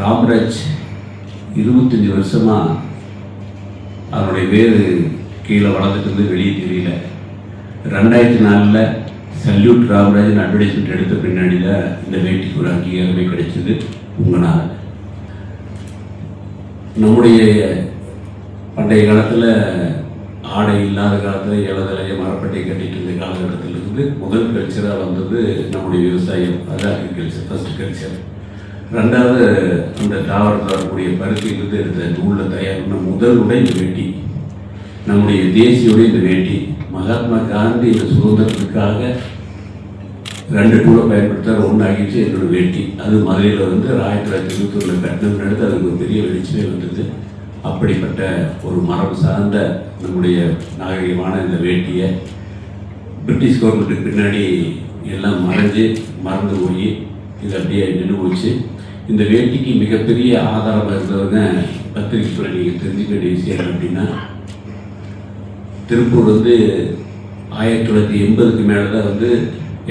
ராம்ராஜ் இருபத்தஞ்சி வருஷமாக அவருடைய வேறு கீழே வளர்ந்துட்டு இருந்து வெளியே தெரியல. ரெண்டாயிரத்தி நாலில் சல்யூட் ராமராஜன் அட்வர்டைஸ்மெண்ட் எடுத்த பின்னாடி தான் இந்த வேட்டிக்கு ஒரு அங்கீகாரமே கிடைச்சது உங்களால். நம்முடைய பண்டைய காலத்தில் ஆடை இல்லாத காலத்தில் இலதலைய மரப்பட்டை கட்டிட்டு இருந்த காலகட்டத்திலிருந்து முதல் கல்ச்சராக வந்தது நம்முடைய விவசாயம். அதான் அக்ரிகல்ச்சர் ஃபஸ்ட் கல்ச்சர் ரெண்டாவது அந்த தாவரத்தில் வரக்கூடிய பருத்தியிலிருந்து எடுத்த நூலில் தயாரின முதல் உடை இந்த வேட்டி. நம்முடைய தேசியோட இந்த வேட்டி. மகாத்மா காந்தி இந்த சுதந்திரத்துக்காக ரெண்டு டூலை பயன்படுத்தார் ஒன்று ஆகிடுச்சு என்னோட வேட்டி. அது மதுரையில் வந்து ஆயிரத்தி தொள்ளாயிரத்தி இருபத்தொன்னில் கட்டணம் நடத்து அதுக்கு ஒரு பெரிய வெளிச்சமே வந்தது. அப்படிப்பட்ட ஒரு மரபு சார்ந்த நம்முடைய நாகரிகமான இந்த வேட்டியை பிரிட்டிஷ் கவர்மெண்ட்டுக்கு பின்னாடி எல்லாம் மறைஞ்சு மறந்து போய் இது அப்படியே நின்று போச்சு இந்த வேட்டிக்கு மிகப்பெரிய ஆதாரமாக இருந்தவங்க பத்திரிகை துறை நீங்கள் தெரிஞ்சுக்க வேண்டிய விஷயம் அப்படின்னா திருப்பூர் வந்து ஆயிரத்தி தொள்ளாயிரத்தி எண்பதுக்கு மேலே தான் வந்து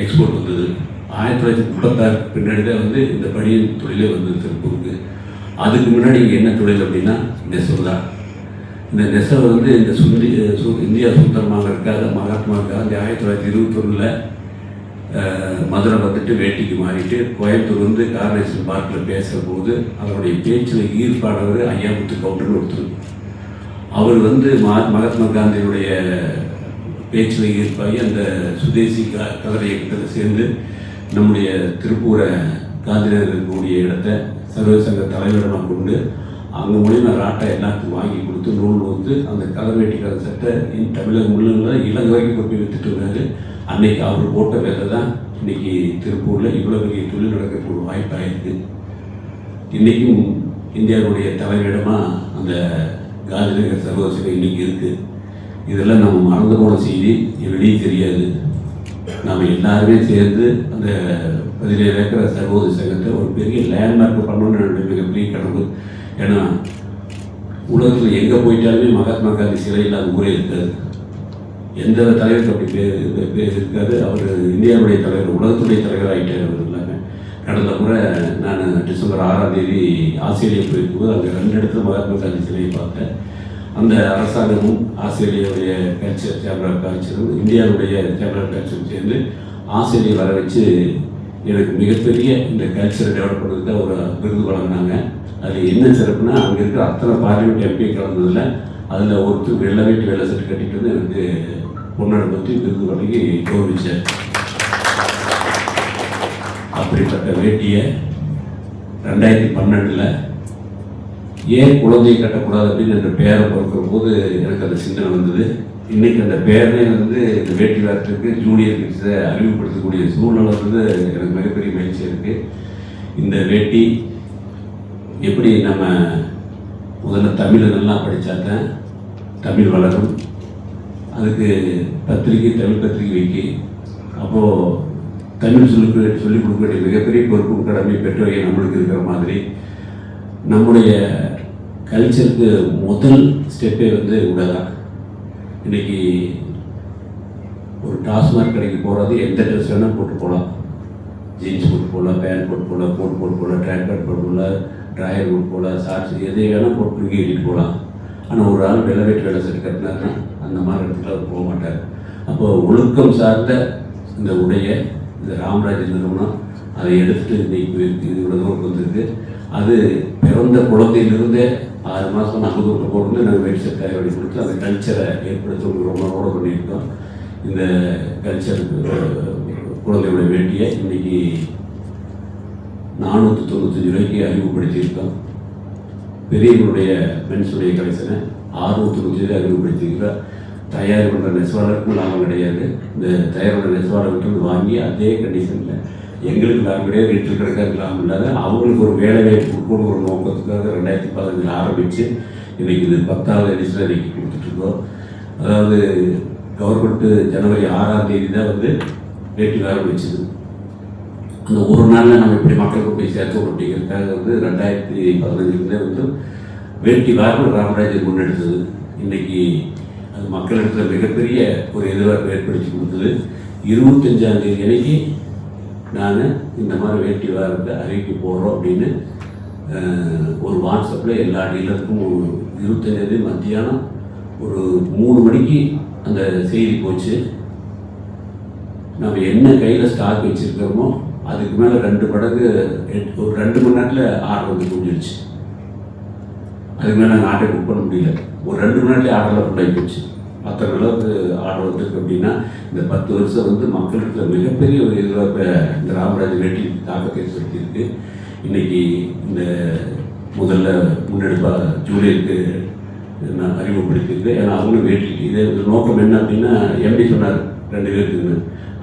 எக்ஸ்போர்ட் வந்தது. ஆயிரத்தி தொள்ளாயிரத்தி முப்பத்தாறுக்கு பின்னாடி தான் வந்து இந்த பணியின் தொழிலே வந்தது திருப்பூருக்கு. அதுக்கு முன்னாடி இங்கே என்ன தொழில் அப்படின்னா நெசவு தான். இந்த நெசவு வந்து இந்த சுந்தி சு இந்தியா சுத்தரமாகறதுக்காக மகாத்மா காந்தி ஆயிரத்தி தொள்ளாயிரத்தி இருபத்தொன்னில் மதுரை வந்துட்டு வேட்டிக்கு மாறிட்டு கோயம்புத்தூர் வந்து கார்னேஷன் பார்க்கில் பேசுகிற போது அவருடைய பேச்சில் ஈர்ப்பானவர் ஐயா முத்து ஒருத்தர் அவர் வந்து மா மகாத்மா காந்தியுடைய பேச்சில் ஈர்ப்பாகி அந்த சுதேசி க கதர் இயக்கத்தில் சேர்ந்து நம்முடைய திருப்பூரை காந்திநகர் இருக்கக்கூடிய இடத்த சர்வசங்க தலைவரிடம் கொண்டு அங்கே மூலியமாக ராட்டை எல்லாத்துக்கும் வாங்கி கொடுத்து நூல் வந்து அந்த கதர் வேட்டி சட்டை தமிழக தமிழகம் இலங்கை வரைக்கும் கொண்டு போய் வித்துட்டு இருந்தாரு அன்னைக்கு அவர் போட்ட வேலை தான் இன்னைக்கு திருப்பூரில் இவ்வளோ பெரிய தொழில் நடக்கக்கூடிய வாய்ப்பாயிருக்கு இன்றைக்கும் இந்தியாவுடைய தலைமையிடமாக அந்த காந்திநகர் சர்வதேசம் இன்றைக்கி இருக்குது இதெல்லாம் நம்ம மறந்து போன செய்தி. வெளியே தெரியாது. நாம் எல்லாருமே சேர்ந்து அந்த பதினேழு ஏக்கர் சர்வோதய சங்கத்தை ஒரு பெரிய லேண்ட்மார்க் பண்ணணும்னு என்னுடைய மிகப்பெரிய கடவுள். ஏன்னா உலகத்தில் எங்கே போயிட்டாலுமே மகாத்மா காந்தி சிலை இல்லாத ஊரே இருக்காது. எந்த தலைவருக்கு அப்படி பேர் பேர் இருக்காது அவர் இந்தியாவுடைய தலைவர் உலகத்துடைய தலைவர் ஆகிட்டார் அவர் எல்லாமே. கடந்த முறை நான் டிசம்பர் ஆறாம் தேதி ஆஸ்திரேலியா போயிருக்கும்போது அங்கே ரெண்டு இடத்துல மகாத்மா காந்தி சிலையை பார்த்தேன். அந்த அரசாங்கமும் ஆஸ்திரேலியாவுடைய கல்ச்சர் கேமரா கல்ச்சரும் இந்தியாவுடைய கேமரா கல்ச்சரும் சேர்ந்து ஆஸ்திரேலியா வர வச்சு எனக்கு மிகப்பெரிய இந்த கல்ச்சரை டெவலப் பண்ணுறதுக்கு ஒரு விருது வழங்கினாங்க. அது என்ன சிறப்புனா அங்கே இருக்கிற அத்தனை பார்லிமெண்ட் எம்பி கலந்ததில் அதில் ஒருத்தர் வெள்ளை வீட்டு வெள்ளை சட்டை கட்டிட்டு வந்து எனக்கு பொண்ணு பற்றி விருது வழங்கி கௌரவிச்சார். அப்படிப்பட்ட வேட்டியை ரெண்டாயிரத்தி பன்னெண்டில் ஏன் குழந்தையை கட்டக்கூடாது அப்படின்னு என்ற பேரை பிறக்கிற போது எனக்கு அந்த சிந்தனை வந்தது. இன்றைக்கி அந்த பேரே வந்து இந்த வேட்டி வாரத்துக்கு ஜூனியர் கிட்ஸை அறிமுகப்படுத்தக்கூடிய சூழ்நிலை வந்து எனக்கு மிகப்பெரிய மகிழ்ச்சியாக இருக்குது இந்த வேட்டி எப்படி நம்ம முதல்ல தமிழை நல்லா படித்தா தான் தமிழ் வளரும். அதுக்கு பத்திரிக்கை தமிழ் பத்திரிகை வைக்கி அப்போது தமிழ் சொல்லி சொல்லிக் கொடுக்க வேண்டிய மிகப்பெரிய பொறுப்பும் கடமை பெற்றோரை நம்மளுக்கு இருக்கிற மாதிரி நம்முடைய கல்ச்சருக்கு முதல் ஸ்டெப்பே வந்து உடதான். இன்னைக்கு ஒரு டாஸ்மாக் கடைக்கு போகிறது எந்த ட்ரெஸ் வேணால் போட்டு போகலாம் ஜீன்ஸ் போட்டு போகலாம் பேண்ட் போட்டு போகலாம் கோட் போட்டு போகலாம் ட்ராக் பேண்ட் போட்டு போகலாம் ட்ராயர் போட்டு போகலாம் ஷார்ட்ஸ் எதை வேணால் போட்டு தூங்கி எழுதிட்டு போகலாம். ஆனால் ஒரு ஆள் வெள்ளை வேட்டு வெள்ளை கட்டினாருன்னா அந்த மாதிரி இடத்துல அவர் போக மாட்டார். அப்போ ஒழுக்கம் சார்ந்த இந்த உடைய இந்த ராமராஜ் நிறுவனம் அதை எடுத்துட்டு இன்னைக்கு இது இவ்வளோ தூரம் வந்திருக்கு. அது பிறந்த குழந்தையிலிருந்தே ஆறு மாதம் நாங்கள் விட்டு போட்டு நாங்கள் வெடி செட் தயாரி கொடுத்து அந்த கல்ச்சரை ஏற்படுத்த ரொம்ப ரோட பண்ணியிருக்கோம். இந்த கல்ச்சர் குழந்தையோட வேட்டியை இன்னைக்கு நானூற்றி தொண்ணூத்தஞ்சு ரூபாய்க்கு அறிமுகப்படுத்தியிருக்கோம். பெரியவங்களுடைய மென்ஸுடைய கலெக்ஷனை ஆறுநூற்றி தொண்ணூற்றி அறிமுகப்படுத்தியிருக்கிறோம். தயார் பண்ணுற நெசவாளருக்கும் லாபம் கிடையாது. இந்த தயார் பண்ணுற நெசவாளர்கிட்ட வாங்கி அதே கண்டிஷனில் எங்களுக்கு லாபம் கிடையாது லிட்டர் கணக்காக லாபம் இல்லாத அவங்களுக்கு ஒரு வேலை வாய்ப்பு கொடுக்கணும் ஒரு நோக்கத்துக்காக ரெண்டாயிரத்தி பதினஞ்சில் ஆரம்பித்து இன்றைக்கி இது பத்தாவது எடிஷன் இன்றைக்கி கொடுத்துட்ருக்கோம். அதாவது கவர்மெண்ட்டு ஜனவரி ஆறாம் தேதி தான் வந்து வேட்டி ஆரம்பிச்சது. அந்த ஒரு நாளில் நம்ம எப்படி மக்களுக்கு போய் சேர்க்கணும் அப்படிங்கிறதுக்காக வந்து ரெண்டாயிரத்தி பதினஞ்சுலேருந்தே வந்து வேட்டி வாரம் ராமராஜர் முன்னெடுத்தது. இன்றைக்கி அது மக்களிடத்தில் மிகப்பெரிய ஒரு எதிர்பார்ப்பு ஏற்படுத்தி கொடுத்தது. இருபத்தஞ்சாம் தேதி அன்னைக்கு நான் இந்த மாதிரி வேட்டி வாரத்தை அறிவிக்க போகிறோம் அப்படின்னு ஒரு வாட்ஸ்அப்பில் எல்லா டீலருக்கும் இருபத்தஞ்சாந்தேதி மத்தியானம் ஒரு மூணு மணிக்கு அந்த செய்தி போச்சு. நம்ம என்ன கையில் ஸ்டாக் வச்சுருக்கிறோமோ அதுக்கு மேலே ரெண்டு படகு ஒரு ரெண்டு மணி நேரத்தில் ஆர்டர் வந்து முடிஞ்சிருச்சு அதுக்கு மேலே நாங்கள் ஆர்டர் புக் பண்ண முடியல. ஒரு ரெண்டு மணி நேரத்தில் ஆர்டரில் ஃபுல்லாகி போச்சு. மற்ற அளவுக்கு ஆர்டர் வந்துருக்கு அப்படின்னா இந்த பத்து வருஷம் வந்து மக்களுக்கு மிகப்பெரிய ஒரு இதில் இந்த ராமராஜ் வேட்டி தாக்கத்தை ஏற்படுத்தியிருக்கு. இன்றைக்கி இந்த முதல்ல முன்னெடுப்பாக ஜூலியருக்கு நான் அறிமுகப்படுத்தியிருக்கேன் ஏன்னா அவங்களும் வேட்டி இதே நோக்கம் என்ன அப்படின்னா எம்டி சொன்னார் ரெண்டு பேருக்கு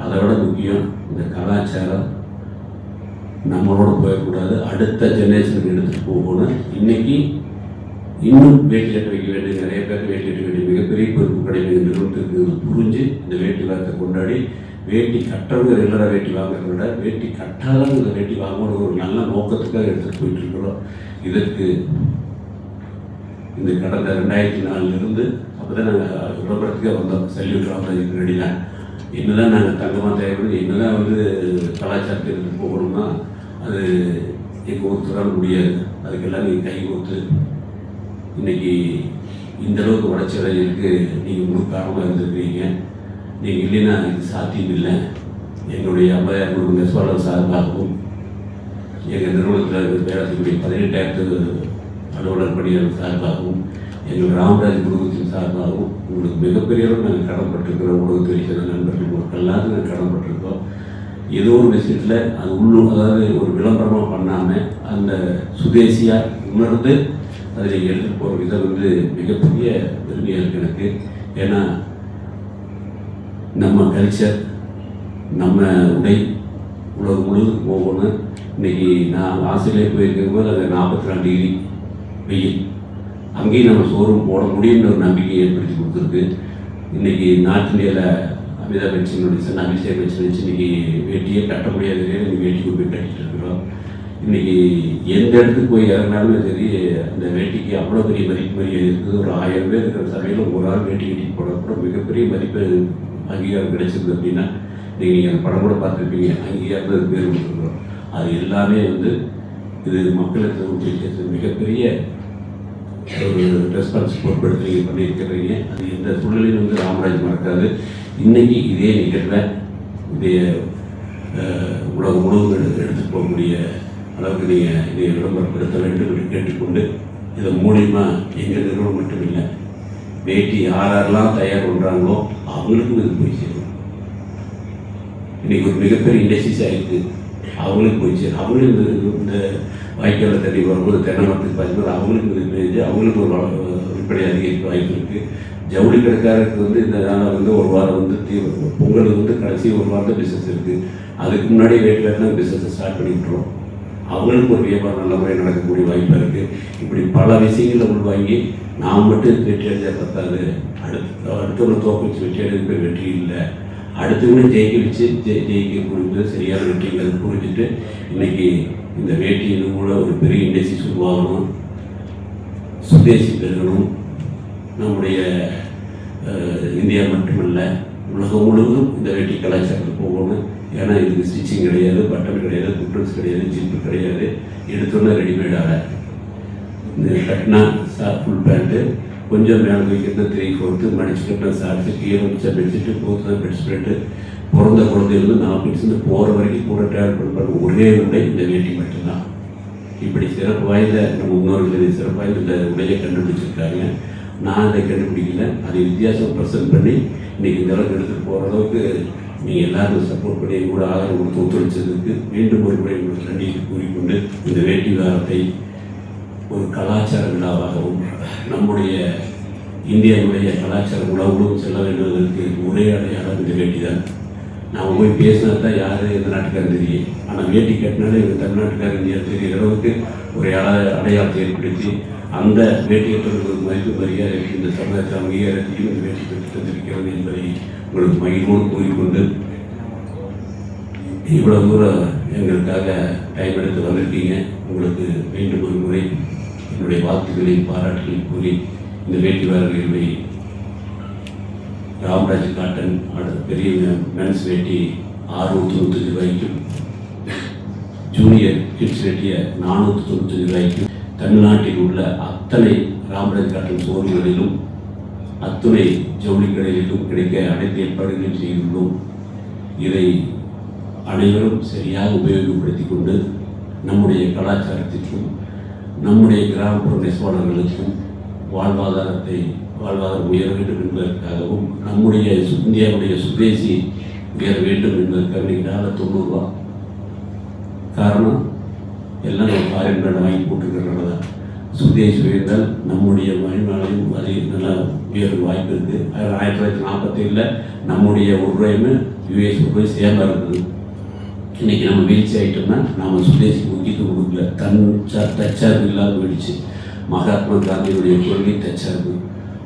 அதை விட முக்கியம் இந்த கலாச்சாரம் நம்மளோட போயிடக்கூடாது. அடுத்த ஜெனரேஷனுக்கு எடுத்துகிட்டு போகணும். இன்னைக்கு இன்னும் வேட்டி கட்ட வைக்க வேண்டிய நிறைய பேர் வேட்டி கட்ட வேண்டிய மிகப்பெரிய பொறுப்பு கிடைக்கிற நிறுவனத்துக்கு புரிஞ்சு இந்த வேட்டி வாரத்தை கொண்டாடி வேட்டி கட்டுறவங்க ரெகுலராக வேட்டி வாங்குறத விட வேட்டி கட்டாதவங்க இந்த வேட்டி வாங்கணும் ஒரு நல்ல நோக்கத்துக்காக எடுத்துகிட்டு போயிட்டு இருக்கிறோம். இதற்கு இந்த கடந்த ரெண்டாயிரத்தி நாலுலேருந்து அப்போ தான் நாங்கள் விளம்பரத்துக்கே வந்தோம். சல்யூட் ராமராஜுக்கு ரெடிலாம் என்னதான் நாங்கள் தங்கமாக தேவைப்படுது என்னதான் வந்து கலாச்சாரத்துக்கு போகணும்னா அது எங்கள் ஒருத்தரால் முடியாது. அதுக்கெல்லாம் நீங்கள் கை கொடுத்து இன்னைக்கு இந்த அளவுக்கு வளர்ச்சி அடையிறதுக்கு நீங்கள் முழு காரணமாக இருந்திருக்கிறீங்க. நீங்கள் இல்லைன்னா இது சாத்தியம் இல்லை எங்களுடைய ஐம்பதாயிரம் குடும்ப நெசவாளர் சார்பாகவும் எங்கள் நிறுவனத்தில் வேலை செய்யக்கூடிய பதினெட்டாயிரத்து அலுவலர் பணியாளர் சார்பாகவும் எங்கள் ராமராஜ் குடும்பத்தின் சார்பாகவும் உங்களுக்கு மிகப்பெரிய அளவு நாங்கள் கடன்பட்டிருக்கிறோம். உலகத்தில் சேர்ந்த நண்பர்கள் மக்கள் எல்லாத்துக்கும் நாங்கள் கடன்பட்டிருக்கோம் ஏதோ ஒரு விஷயத்தில் அது உள்ளூர் அதாவது ஒரு விளம்பரமாக பண்ணாமல் அந்த சுதேசியாக உணர்ந்து அதை நீங்கள் போகிற விதம் வந்து மிகப்பெரிய பெருமையாக இருக்குது எனக்கு. ஏன்னா நம்ம கல்ச்சர் நம்ம உடை உலகம் முழுவதும் போகணும் இன்னைக்கு நான் ஆஸ்திரேலியா போயிருக்கும் போது அது நாற்பத்தி நாலு டிகிரி வெயில். அங்கேயும் நம்ம ஷோரூம் போட முடியும்னு ஒரு நம்பிக்கையை ஏற்படுத்தி கொடுத்துருக்கு. இன்னைக்கு நார்த் இந்தியாவில் அமிதாப் பச்சனுடைய சன் அபிஷேக் பச்சன் வச்சு இன்னைக்கு வேட்டியே கட்ட முடியாத. இன்னைக்கு வேட்டி போய் கட்டிட்டு இருக்கிறோம். இன்னைக்கு எந்த இடத்துக்கு போய் இறங்கினாலுமே சரி அந்த வேட்டிக்கு அவ்வளோ பெரிய மதிப்பு மரியாதை இருக்குது. ஒரு ஆயிரம் பேர் இருக்கிற சபையில் ஒரு ஆள் வேட்டி கட்டிட்டு போனால் கூட மிகப்பெரிய மதிப்பு அங்கீகாரம் கிடைச்சிருக்கு அப்படின்னா நீங்கள் அந்த படம் கூட பார்த்துருப்பீங்க. அங்கீகாரத்தில் பேர் கொடுத்துருக்குறோம். அது எல்லாமே வந்து இது மக்களுக்கு மிகப்பெரிய ஒரு ரெஸ்பான்ஸ் பொருட்படுத்தி நீங்கள் பண்ணியிருக்கிறீங்க. அது எந்த சூழ்நிலையும் வந்து ராமராஜ் மறக்காது. இன்னைக்கு இதே நிகழ்வை இதே உலகம் முழுவதும் எடுத்து எடுத்துட்டு போகக்கூடிய அளவுக்கு நீங்கள் இதை விளம்பரப்படுத்த வேண்டும் என்று கேட்டுக்கொண்டு இதன் மூலிமா எங்கள் நிறுவனம் மட்டும் இல்லை வேட்டி யார் யாரெல்லாம் தயார் பண்ணுறாங்களோ அவங்களுக்கும் இது போய் சேரும். இன்னைக்கு ஒரு மிகப்பெரிய இண்டஸ்ட்ரீஸ் ஆகிருக்கு அவங்களுக்கு போய் சேரும். அவங்களும் இந்த இந்த வாய்க்காலில் தண்ணி வரும்போது தென்னை மரத்துக்கு பார்க்கும்போது அவங்களுக்கு இது அவங்களுக்கு ஒரு விற்பனை அதிகரிக்க வாய்ப்பு இருக்குது ஜவுளி கடைக்காரருக்கு வந்து இந்த நாளில் வந்து ஒரு வாரம் வந்து தீ பொங்கலுக்கு வந்து கடைசி ஒரு வாரம் தான் பிஸ்னஸ் இருக்குது அதுக்கு முன்னாடி ரேட்டில் வேட்டில் பிஸ்னஸை ஸ்டார்ட் பண்ணிக்கிட்டுரும் அவங்களுக்கு ஒரு வியாபாரம் நல்ல முறையில் நடக்கக்கூடிய வாய்ப்பு இருக்குது இப்படி பல விஷயங்களை உள்வாங்கி நாம் மட்டும் வெற்றி அடைஞ்சால் பத்தாது. அடுத்து அடுத்தவங்க தோக்கடிச்சு வெற்றி அடைஞ்ச வெற்றி இல்லை. அடுத்தவங்களும் ஜெயிக்க வச்சு ஜெய் புரிஞ்சு சரியான வெற்றிங்கிறது புரிஞ்சுட்டு இன்னைக்கு இந்த வேட்டியின் கூட ஒரு பெரிய இண்டஸ்ட்ரீஸ் உருவாகணும். சுதேசி பெருகணும். நம்முடைய இந்தியா மட்டுமல்ல உலகம் முழுவதும் இந்த வேட்டி கலாச்சாரத்துக்கு போகணும். ஏன்னா இதுக்கு ஸ்டிச்சிங் கிடையாது பட்டன் கிடையாது குட்டன்ஸ் கிடையாது ஜிப்பு கிடையாது. எடுத்தோன்னே ரெடிமேடாக இந்த கட்டினா சார் ஃபுல் பேண்ட்டு கொஞ்சம் மேலே வைக்கிறது த்ரீ ஃபோர்த்து மடிச்சு கட்டின கீழே வச்சா பெட்ஷீட்டு போத்து தான் பெட் ஸ்ப்ரெட்டு பிறந்த குழந்தையிலேருந்து நான் பெட்ஸ்லேருந்து போகிற வரைக்கும் கூட ட்ராவல் பண்ண ஒரே உண்டை இந்த வேட்டி மட்டும்தான். இப்படி சிறப்பு வாய்ந்த நம்ம முன்னோர்கள் சிறப்பு வாய்ந்த இந்த உடையை கண்டுபிடிச்சிருக்காங்க. நான் அதை கண்டுபிடிக்கல. அது வித்தியாசம் ப்ரெசென்ட் பண்ணி இன்றைக்கி இந்த அளவுக்கு எடுத்துகிட்டு போகிற அளவுக்கு நீங்கள் எல்லாரும் சப்போர்ட் பண்ணி கூட ஆதரவு கொடுத்து ஒத்துழைச்சதுக்கு மீண்டும் ஒரு முறை உங்களுக்கு நன்றியை கூறிக்கொண்டு இந்த வேட்டி வாரத்தை ஒரு கலாச்சார விழாவாகவும் நம்முடைய இந்தியாவுடைய கலாச்சார உணவுகளும் செல்ல வேண்டுவதற்கு ஒரே அடையாளம் இந்த வேட்டி தான். நாம் போய் பேசினா தான் யார் எந்த நாட்டுக்காரன் தெரியும் ஆனால் வேட்டி கட்டினாலே இவங்க தமிழ்நாட்டுக்காரர் இந்தியா தெரிகிற அளவுக்கு ஒரு அட- அடையாளத்தை ஏற்படுத்தி அந்த வேட்டி மதிப்பு மரியாதை இந்த சமுதாயத்தை அங்கீகாரத்தையும் இந்த வேட்டி பெற்று தந்திருக்கிறது என்பதை உங்களுக்கு மகிழ்வோடு கூறிக்கொண்டு இவ்வளவு தூரம் எங்களுக்காக டைம் எடுத்து வந்திருக்கீங்க. உங்களுக்கு மீண்டும் ஒரு முறை என்னுடைய வாழ்த்துக்களையும் பாராட்டுகளையும் கூறி இந்த வேட்டி வாரர்களை ராம்ராஜ் காட்டன் அடுத்த பெரிய மென்ஸ் வேட்டி ஆறுநூற்றி தொண்ணூத்தஞ்சு ரூபாய்க்கும் ஜூனியர் கிட்ஸ் வேட்டியை நானூற்றி தொண்ணூத்தஞ்சு ரூபாய்க்கும் தமிழ்நாட்டில் உள்ள அத்தனை ராமராஜ் காட்டும் ஸ்டோர்களிலும் அத்துணை ஜவுளிக்கடைகளிலும் கிடைக்க அனைத்து ஏற்பாடுகளையும் செய்துள்ளோம். இதை அனைவரும் சரியாக உபயோகப்படுத்திக் கொண்டு நம்முடைய கலாச்சாரத்திற்கும் நம்முடைய கிராமப்புற நெசவாளர்களுக்கும் வாழ்வாதாரத்தை வாழ்வாதாரம் உயர வேண்டும் என்பதற்காகவும் நம்முடைய இந்தியாவுடைய சுதேசி உயர வேண்டும் என்பதற்காக நீங்கள் தொண்ணூறுரூவா காரணம் எல்லாம் நம்ம ஃபாரின் பிராண்ட் வாங்கி போட்டுக்கிறனால தான். சுதேஷ் உயர்ந்தால் நம்முடைய மணிமாலையும் அது நல்லா உயர்வு வாய்ப்பு இருக்குது அது ஆயிரத்தி தொள்ளாயிரத்தி நாற்பத்தேழில் நம்முடைய ஒரு யூஎஸ் உருவாய் சேமாக இருக்குது இன்றைக்கி நம்ம வீழ்ச்சி ஆகிட்டோம்னா நம்ம சுதேசி முக்கியத்துவம் கொடுக்கல. தன் சா தற்சார்பு இல்லாத போயிடுச்சு. மகாத்மா காந்தியுடைய கொள்கை தச்சார்பு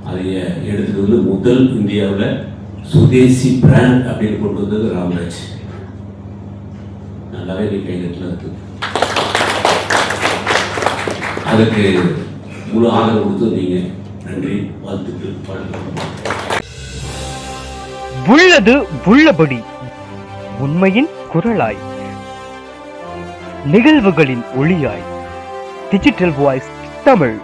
அதைய எடுத்துகிட்டு வந்து முதல் இந்தியாவில் சுதேசி பிராண்ட் அப்படின்னு கொண்டு வந்தது ராமராஜ். நல்லாவே நீ கைதட்டில் இருக்குது அதற்கு முழு ஆதரவு கொடுத்து நன்றி வாழ்த்துக்கள் வாழ்த்துக்கள். உள்ளது உள்ளபடி உண்மையின் குரலாய் நிகழ்வுகளின் ஒளியாய். Digital voice Tamil.